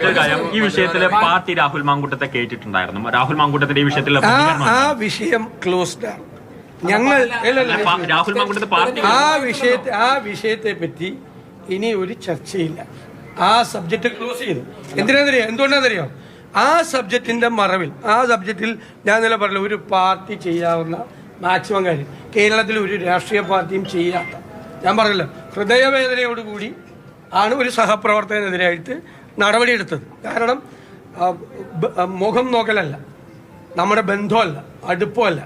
ഒരു കാര്യം ഈ വിഷയത്തിലെ പാർട്ടി രാഹുൽ മാങ്കൂട്ടത്തെ കേട്ടിട്ടുണ്ടായിരുന്നു. രാഹുൽ മാങ്കൂട്ടത്തിന്റെ ഈ വിഷയത്തിൽ ആ ആ വിഷയം ക്ലോസ്ഡ് ആണ്. ഞങ്ങൾ അല്ല, പാ- രാഹുൽ മാങ്കൂട്ടത്തെ പാർട്ടി ആ വിഷയത്തെ ആ വിഷയത്തെ പറ്റി ഇനി ഒരു ചർച്ചയില്ല. ആ സബ്ജക്ട് ക്ലോസ് ചെയ്തു. എന്തിനാണെന്നറിയോ? എന്തുകൊണ്ടാണെന്നറിയോ? ആ സബ്ജക്റ്റിന്റെ മറവിൽ ആ സബ്ജക്റ്റിൽ ഞാൻ നില പറഞ്ഞു ഒരു പാർട്ടി ചെയ്യാവുന്ന മാക്സിമം കാര്യം. കേരളത്തിൽ ഒരു രാഷ്ട്രീയ പാർട്ടിയും ചെയ്യാത്ത ഞാൻ പറഞ്ഞല്ലോ ഹൃദയവേദനയോടുകൂടി ആണ് ഒരു സഹപ്രവർത്തകനെതിരായിട്ട് നടപടിയെടുത്തത്. കാരണം മുഖം നോക്കലല്ല. നമ്മുടെ ബന്ധമല്ല അടുപ്പമല്ല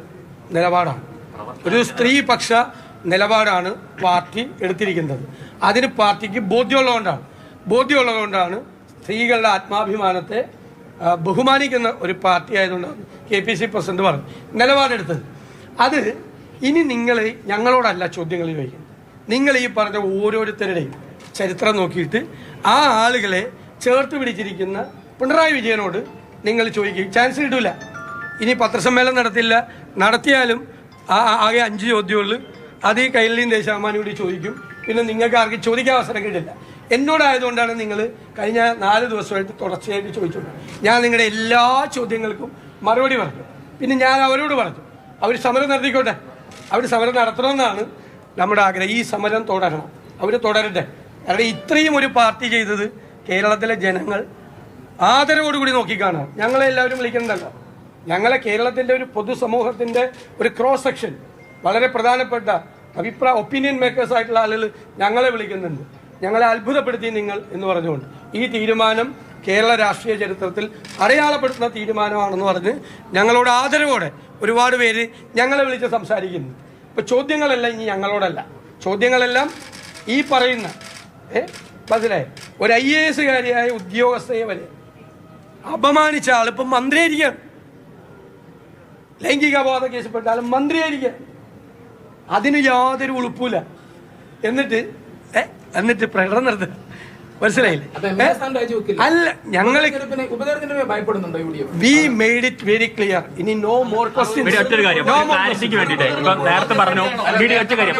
നിലപാടാണ്. ഒരു സ്ത്രീപക്ഷ നിലപാടാണ് പാർട്ടി എടുത്തിരിക്കുന്നത്. അതിന് പാർട്ടിക്ക് ബോധ്യമുള്ളതുകൊണ്ടാണ്. ബോധ്യമുള്ളതുകൊണ്ടാണ് സ്ത്രീകളുടെ ആത്മാഭിമാനത്തെ ബഹുമാനിക്കുന്ന ഒരു പാർട്ടി ആയതുകൊണ്ടാണ് കെ പി സി പ്രസിഡന്റ് പറഞ്ഞു നിലപാടെടുത്തത്. അത് ഇനി നിങ്ങൾ ഞങ്ങളോടല്ല ചോദ്യങ്ങൾ ചോദിക്കുന്നത്. നിങ്ങൾ ഈ പറഞ്ഞ ഓരോരുത്തരുടെയും ചരിത്രം നോക്കിയിട്ട് ആ ആളുകളെ ചേർത്ത് പിടിച്ചിരിക്കുന്ന പിണറായി വിജയനോട് നിങ്ങൾ ചോദിക്കും ചാൻസ് കിട്ടൂല. ഇനി പത്രസമ്മേളനം നടത്തില്ല. നടത്തിയാലും ആകെ അഞ്ച് ചോദ്യമുള്ളൂ അത് ഈ കൈലിയും ദേശാമാനോട് ചോദിക്കും. പിന്നെ നിങ്ങൾക്ക് ആർക്കും ചോദിക്കാൻ അവസരം കിട്ടില്ല. എന്നോടായതുകൊണ്ടാണ് നിങ്ങൾ കഴിഞ്ഞ നാല് ദിവസമായിട്ട് തുടർച്ചയായിട്ട് ചോദിച്ചത് ഞാൻ നിങ്ങളുടെ എല്ലാ ചോദ്യങ്ങൾക്കും മറുപടി പറഞ്ഞു. പിന്നെ ഞാൻ അവരോട് പറഞ്ഞു അവർ സമരം നടത്തിക്കോട്ടെ. അവർ സമരം നടത്തണമെന്നാണ് നമ്മുടെ ആഗ്രഹം. ഈ സമരം തുടരണം. അവർ തുടരട്ടെ. കാരണം ഇത്രയും ഒരു പാർട്ടി ചെയ്തത് കേരളത്തിലെ ജനങ്ങൾ ആദരവോടുകൂടി നോക്കിക്കാണാം ഞങ്ങളെ എല്ലാവരും വിളിക്കുന്നുണ്ടല്ലോ ഞങ്ങളെ കേരളത്തിന്റെ ഒരു പൊതുസമൂഹത്തിന്റെ ഒരു ക്രോസ് സെക്ഷൻ വളരെ പ്രധാനപ്പെട്ട അഭിപ്രായ ഒപ്പീനിയൻ മേക്കേഴ്സ് ആയിട്ടുള്ള ആളുകൾ ഞങ്ങളെ വിളിക്കുന്നുണ്ട്. ഞങ്ങളെ അത്ഭുതപ്പെടുത്തി നിങ്ങൾ എന്ന് പറഞ്ഞുകൊണ്ട്. ഈ തീരുമാനം കേരള രാഷ്ട്രീയ ചരിത്രത്തിൽ അടയാളപ്പെടുത്തുന്ന തീരുമാനമാണെന്ന് പറഞ്ഞ് ഞങ്ങളോട് ആദരവോടെ ഒരുപാട് പേര് ഞങ്ങളെ വിളിച്ച് സംസാരിക്കുന്നു. ഇപ്പൊ ചോദ്യങ്ങളെല്ലാം ഇനി ഞങ്ങളോടല്ല. ചോദ്യങ്ങളെല്ലാം ഈ പറയുന്ന ഏ? മനസ്സിലായി? ഒരു ഐ എ എസുകാരിയായ ഉദ്യോഗസ്ഥയെ വരെ അപമാനിച്ച ആളിപ്പം മന്ത്രിയായിരിക്കുകയാണ് ലൈംഗിക അപവാദ കേസിൽപ്പെട്ടാലും മന്ത്രിയായിരിക്കുക അതിന് യാതൊരു ഉളുപ്പില്ല എന്നിട്ട് ഏ എന്നിട്ട് പ്രകടനം നടത്തുക. മനസ്സിലായില്ലേ. അല്ല ഞങ്ങൾ ഉപതെരഞ്ഞെടുപ്പിന് ഉപതെരഞ്ഞെടുപ്പിനെ ഭയപ്പെടുന്നുണ്ടോ U D F? We made it very clear ഇനി നോ മോർ ക്വസ്റ്റ്യൻ ഇപ്പൊ നേരത്തെ പറഞ്ഞു. വീഡിയോ ഒറ്റ കാര്യം.